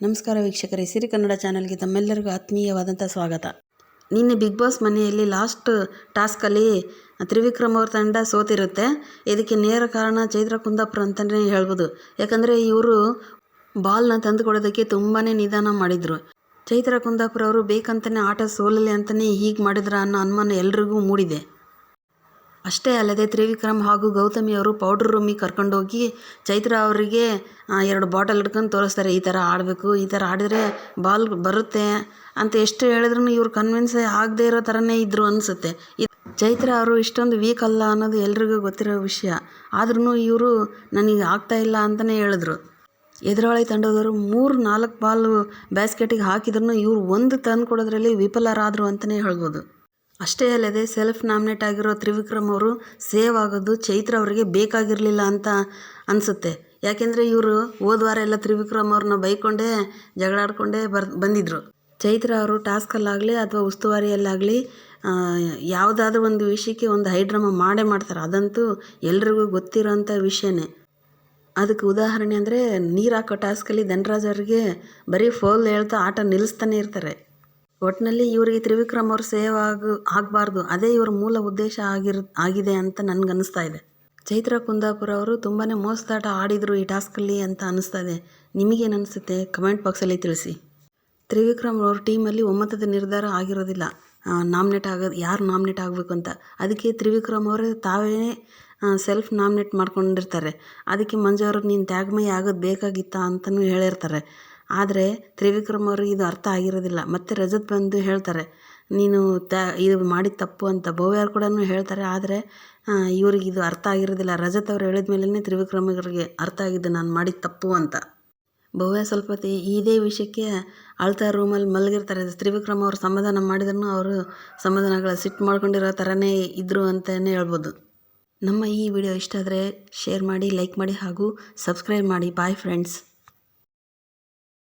ನಮಸ್ಕಾರ ವೀಕ್ಷಕರೇ, ಸಿರಿ ಕನ್ನಡ ಚಾನಲ್ಗೆ ತಮ್ಮೆಲ್ಲರಿಗೂ ಆತ್ಮೀಯವಾದಂಥ ಸ್ವಾಗತ. ನಿನ್ನೆ ಬಿಗ್ ಬಾಸ್ ಮನೆಯಲ್ಲಿ ಲಾಸ್ಟ್ ಟಾಸ್ಕಲ್ಲಿ ತ್ರಿವಿಕ್ರಮ್ ಅವ್ರ ತಂಡ ಸೋತಿರುತ್ತೆ. ಇದಕ್ಕೆ ನೇರ ಕಾರಣ ಚೈತ್ರ ಕುಂದಾಪುರ ಅಂತಲೇ ಹೇಳ್ಬೋದು. ಯಾಕಂದರೆ ಇವರು ಬಾಲ್ನ ತಂದು ಕೊಡೋದಕ್ಕೆ ತುಂಬಾ ನಿಧಾನ ಮಾಡಿದರು. ಚೈತ್ರ ಕುಂದಾಪುರ ಅವರು ಬೇಕಂತಲೇ ಆಟ ಸೋಲಲಿ ಅಂತಲೇ ಹೀಗೆ ಮಾಡಿದ್ರ ಅನ್ನೋ ಅನುಮಾನ ಎಲ್ರಿಗೂ ಮೂಡಿದೆ. ಅಷ್ಟೇ ಅಲ್ಲದೆ ತ್ರಿವಿಕ್ರಮ್ ಹಾಗೂ ಗೌತಮಿ ಅವರು ಪೌಡ್ರ್ ರೂಮಿಗೆ ಕರ್ಕೊಂಡೋಗಿ ಚೈತ್ರ ಅವರಿಗೆ ಎರಡು ಬಾಟಲ್ ಹಿಡ್ಕೊಂಡು ತೋರಿಸ್ತಾರೆ, ಈ ಥರ ಆಡಬೇಕು, ಈ ಥರ ಆಡಿದರೆ ಬಾಲ್ ಬರುತ್ತೆ ಅಂತ ಎಷ್ಟು ಹೇಳಿದ್ರು ಇವ್ರು ಕನ್ವಿನ್ಸ್ ಆಗದೇ ಇರೋ ಥರನೇ ಇದ್ದರು ಅನಿಸುತ್ತೆ. ಚೈತ್ರ ಅವರು ಇಷ್ಟೊಂದು ವೀಕ್ ಅಲ್ಲ ಅನ್ನೋದು ಎಲ್ರಿಗೂ ಗೊತ್ತಿರೋ ವಿಷಯ. ಆದ್ರೂ ಇವರು ನನಗೆ ಆಗ್ತಾ ಇಲ್ಲ ಅಂತಲೇ ಹೇಳಿದ್ರು. ಎದುರಾಳಿ ತಂಡದವರು ಮೂರು ನಾಲ್ಕು ಬಾಲ್ ಬ್ಯಾಸ್ಕೆಟಿಗೆ ಹಾಕಿದ್ರು ಇವರು ಒಂದು ತಂದು ಕೊಡೋದ್ರಲ್ಲಿ ವಿಫಲರಾದರು ಅಂತಲೇ ಹೇಳ್ಬೋದು. ಅಷ್ಟೇ ಅಲ್ಲದೆ ಸೆಲ್ಫ್ ನಾಮಿನೇಟ್ ಆಗಿರೋ ತ್ರಿವಿಕ್ರಮ್ ಅವರು ಸೇವ್ ಆಗೋದು ಚೈತ್ರ ಅವರಿಗೆ ಬೇಕಾಗಿರಲಿಲ್ಲ ಅಂತ ಅನಿಸುತ್ತೆ. ಯಾಕೆಂದರೆ ಇವರು ಹೋದ ವಾರ ಎಲ್ಲ ತ್ರಿವಿಕ್ರಮ್ ಅವ್ರನ್ನ ಬೈಕೊಂಡೇ ಜಗಳಾಡ್ಕೊಂಡೇ ಬರ್ ಬಂದಿದ್ದರು ಚೈತ್ರ ಅವರು ಟಾಸ್ಕಲ್ಲಾಗಲಿ ಅಥವಾ ಉಸ್ತುವಾರಿಯಲ್ಲಾಗಲಿ ಯಾವುದಾದ್ರೂ ಒಂದು ವಿಷಯಕ್ಕೆ ಒಂದು ಹೈಡ್ರಾಮ ಮಾಡೇ ಮಾಡ್ತಾರೆ. ಅದಂತೂ ಎಲ್ರಿಗೂ ಗೊತ್ತಿರೋಂಥ ವಿಷಯನೇ. ಅದಕ್ಕೆ ಉದಾಹರಣೆ ಅಂದರೆ ನೀರು ಹಾಕೋ ಟಾಸ್ಕಲ್ಲಿ ಧನರಾಜ್ ಅವರಿಗೆ ಬರೀ ಫೋಲ್ ಹೇಳ್ತಾ ಆಟ ನಿಲ್ಲಿಸ್ತಾನೆ ಇರ್ತಾರೆ. ಒಟ್ಟಿನಲ್ಲಿ ಇವರಿಗೆ ತ್ರಿವಿಕ್ರಮ್ ಅವ್ರು ಸೇವ್ ಆಗು, ಆಗಬಾರ್ದು. ಅದೇ ಇವರ ಮೂಲ ಉದ್ದೇಶ ಆಗಿರ್, ಆಗಿದೆ ಅಂತ ನನಗನ್ನಿಸ್ತಾ ಇದೆ. ಚೈತ್ರ ಕುಂದಾಪುರ ಅವರು ತುಂಬಾ ಮೋಸದಾಟ ಆಡಿದರು ಈ ಟಾಸ್ಕಲ್ಲಿ ಅಂತ ಅನ್ನಿಸ್ತಾ ಇದೆ. ನಿಮಗೇನು ಅನಿಸುತ್ತೆ ಕಮೆಂಟ್ ಬಾಕ್ಸಲ್ಲಿ ತಿಳಿಸಿ. ತ್ರಿವಿಕ್ರಮ್ ಅವ್ರ ಟೀಮಲ್ಲಿ ಒಮ್ಮತದ ನಿರ್ಧಾರ ಆಗಿರೋದಿಲ್ಲ. ನಾಮಿನೇಟ್ ಆಗೋದು, ಯಾರು ನಾಮಿನೇಟ್ ಆಗಬೇಕು ಅಂತ. ಅದಕ್ಕೆ ತ್ರಿವಿಕ್ರಮ್ ಅವರು ತಾವೇ ಸೆಲ್ಫ್ ನಾಮಿನೇಟ್ ಮಾಡ್ಕೊಂಡಿರ್ತಾರೆ. ಅದಕ್ಕೆ ಮಂಜು ಅವರು ನೀನು ತ್ಯಾಗಮಯ ಆಗೋದು ಬೇಕಾಗಿತ್ತಾ ಅಂತಲೂ ಹೇಳಿರ್ತಾರೆ. ಆದರೆ ತ್ರಿವಿಕ್ರಮ್ ಅವ್ರಿಗೆ ಇದು ಅರ್ಥ ಆಗಿರೋದಿಲ್ಲ. ಮತ್ತು ರಜತ್ ಬಂದು ಹೇಳ್ತಾರೆ, ನೀನು ತ, ಇದು ಮಾಡಿದ ತಪ್ಪು ಅಂತ. ಭವ್ಯಾರು ಕೂಡ ಹೇಳ್ತಾರೆ, ಆದರೆ ಇವ್ರಿಗೆ ಇದು ಅರ್ಥ ಆಗಿರೋದಿಲ್ಲ. ರಜತ್ ಅವರು ಹೇಳಿದ ಮೇಲೇ ತ್ರಿವಿಕ್ರಮಿಗರಿಗೆ ಅರ್ಥ ಆಗಿದ್ದು ನಾನು ಮಾಡಿದ ತಪ್ಪು ಅಂತ. ಭವ್ಯ ಸ್ವಲ್ಪ ಇದೇ ವಿಷಯಕ್ಕೆ ಅಳ್ತಾ ರೂಮಲ್ಲಿ ಮಲಗಿರ್ತಾರೆ. ತ್ರಿವಿಕ್ರಮ್ ಅವರು ಸಮಾಧಾನ ಮಾಡಿದ್ರು ಅವರು ಸಮಾಧಾನಗಳ ಸಿಟ್ಟು ಮಾಡ್ಕೊಂಡಿರೋ ಥರನೇ ಇದ್ದರು ಅಂತಲೇ ಹೇಳ್ಬೋದು. ನಮ್ಮ ಈ ವಿಡಿಯೋ ಇಷ್ಟ ಆದರೆ ಶೇರ್ ಮಾಡಿ, ಲೈಕ್ ಮಾಡಿ ಹಾಗೂ ಸಬ್ಸ್ಕ್ರೈಬ್ ಮಾಡಿ. Bye friends.